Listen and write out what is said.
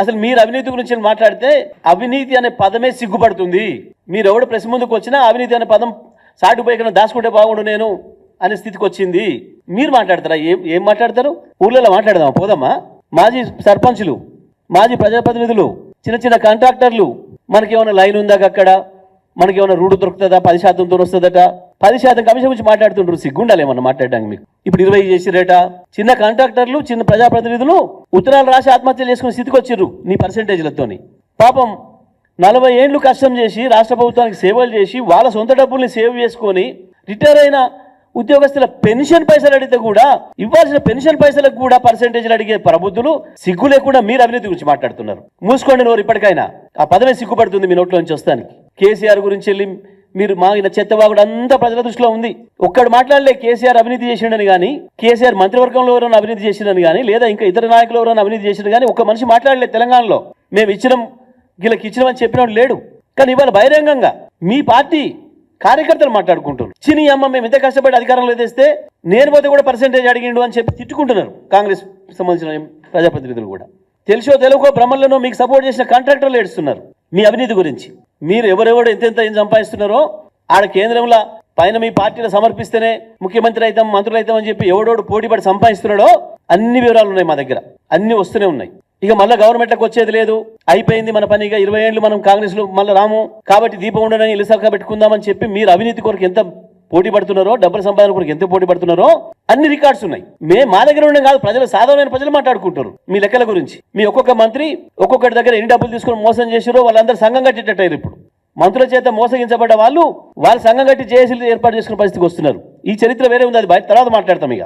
అసలు మీరు అవినీతి గురించి మాట్లాడితే అవినీతి అనే పదమే సిగ్గుపడుతుంది. మీరు ఎవడు ప్రెస్ ముందుకు వచ్చినా అవినీతి అనే పదం సాటు దాచుకుంటే బాగుండు నేను అనే స్థితికి వచ్చింది. మీరు మాట్లాడతారా? ఏం ఏం మాట్లాడతారు? ఊర్లలో మాట్లాడదామా? పోదామా? మాజీ సర్పంచులు మాజీ ప్రజాప్రతినిధులు చిన్న చిన్న కాంట్రాక్టర్లు మనకి ఏమైనా లైన్ ఉందా అక్కడ? మనకి ఏమైనా రూడు దొరుకుతుందా? పది శాతంతో వస్తుందట? పది శాతం కమిషన్ గురించి మాట్లాడుతుంటారు సిగ్గుండాలి ఏమన్నా మాట్లాడడానికి మీకు? ఇప్పుడు ఇరవై చేసిరేట చిన్న కాంట్రాక్టర్లు చిన్న ప్రజాప్రతినిధులు ఉత్తరాలు రాసి ఆత్మహత్యలు చేసుకునే స్థితికి వచ్చిర్రు నీ పర్సంటేజ్లతోని. పాపం నలభై ఏండ్లు కష్టం చేసి రాష్ట్ర ప్రభుత్వానికి సేవలు చేసి వాళ్ళ సొంత డబ్బుల్ని సేవ్ చేసుకొని రిటైర్ అయిన ఉద్యోగస్తుల పెన్షన్ పైసలు అడిగితే కూడా ఇవ్వాల్సిన పెన్షన్ పైసలకు కూడా పర్సెంటేజ్లు అడిగే ప్రబుద్ధులు సిగ్గు లేకుండా మీరు అవినీతి గురించి మాట్లాడుతున్నారు. మూసుకోండి నోరు ఇప్పటికైనా. ఆ పదమే సిగ్గుపడుతుంది మీ నోట్లో నుంచి వస్తానికి. కేసీఆర్ గురించి వెళ్ళి మీరు మా ఈయన చెత్తవాగుడు అంతా ప్రజల దృష్టిలో ఉంది. ఒక్కడు మాట్లాడలే కేసీఆర్ అవినీతి చేసిండని కానీ కేసీఆర్ మంత్రివర్గంలో ఎవరైనా అవినీతి చేసిండని కానీ లేదా ఇంకా ఇతర నాయకులు ఎవరైనా అవినీతి చేసిండు కానీ ఒక్క మనిషి మాట్లాడలే తెలంగాణలో. మేము ఇచ్చినాం వీళ్ళకి ఇచ్చినామని చెప్పినోడు లేడు. కానీ ఇవాళ బహిరంగంగా మీ పార్టీ కార్యకర్తలు మాట్లాడుకుంటున్నారు. చిని అమ్మ మేము ఇంత కష్టపడి అధికారంలో తెస్తే నేను పోతే కూడా పర్సెంటేజ్ అడిగిండు అని చెప్పి తిట్టుకుంటున్నారు కాంగ్రెస్ సంబంధించిన ప్రజాప్రతినిధులు కూడా. తెలుసో తెలుగుకో బ్రహ్మలను మీకు సపోర్ట్ చేసిన కాంట్రాక్టర్లు ఏడుస్తున్నారు. మీ అవినీతి గురించి. మీరు ఎవరెవరు ఎంతెంత ఏం సంపాదిస్తున్నారో ఆడ కేంద్రంలో పైన మీ పార్టీలో సమర్పిస్తేనే ముఖ్యమంత్రి అవుతాం మంత్రులు అవుతాం అని చెప్పి ఎవడోడు పోటీపడి సంపాదిస్తున్నాడో అన్ని వివరాలు ఉన్నాయి మా దగ్గర. అన్ని వస్తూనే ఉన్నాయి. ఇక మళ్ళీ గవర్నమెంట్లకు వచ్చేది లేదు. అయిపోయింది మన పని. ఇక ఇరవై ఏళ్ళు మనం కాంగ్రెస్లో మళ్ళీ రాము. కాబట్టి దీపం ఉండని ఇలుసక పెట్టుకుందామని చెప్పి మీరు అవినీతి కొరకు ఎంత పోటీ పడుతున్నారో డబ్బులు సంపాదన కొరకు ఎంత పోటీ పడుతున్నారో అన్ని రికార్డ్స్ ఉన్నాయి. మే మా దగ్గర ఉండడం కాదు ప్రజలు సాధారణమైన ప్రజలు మాట్లాడుకుంటారు మీ లెక్కల గురించి. మీ ఒక్కొక్క మంత్రి ఒక్కొక్కటి దగ్గర ఎన్ని డబ్బులు తీసుకొని మోసం చేసారో వాళ్ళందరూ సంఘం కట్టేటట్టారు ఇప్పుడు. మంత్రుల చేత మోసగించబడ్డ వాళ్ళు వాళ్ళు సంఘం కట్టి జేఏసీలు ఏర్పాటు చేసుకున్న పరిస్థితికి వస్తున్నారు. ఈ చరిత్ర వేరే ఉంది అది బయట తర్వాత మాట్లాడతాం ఇక.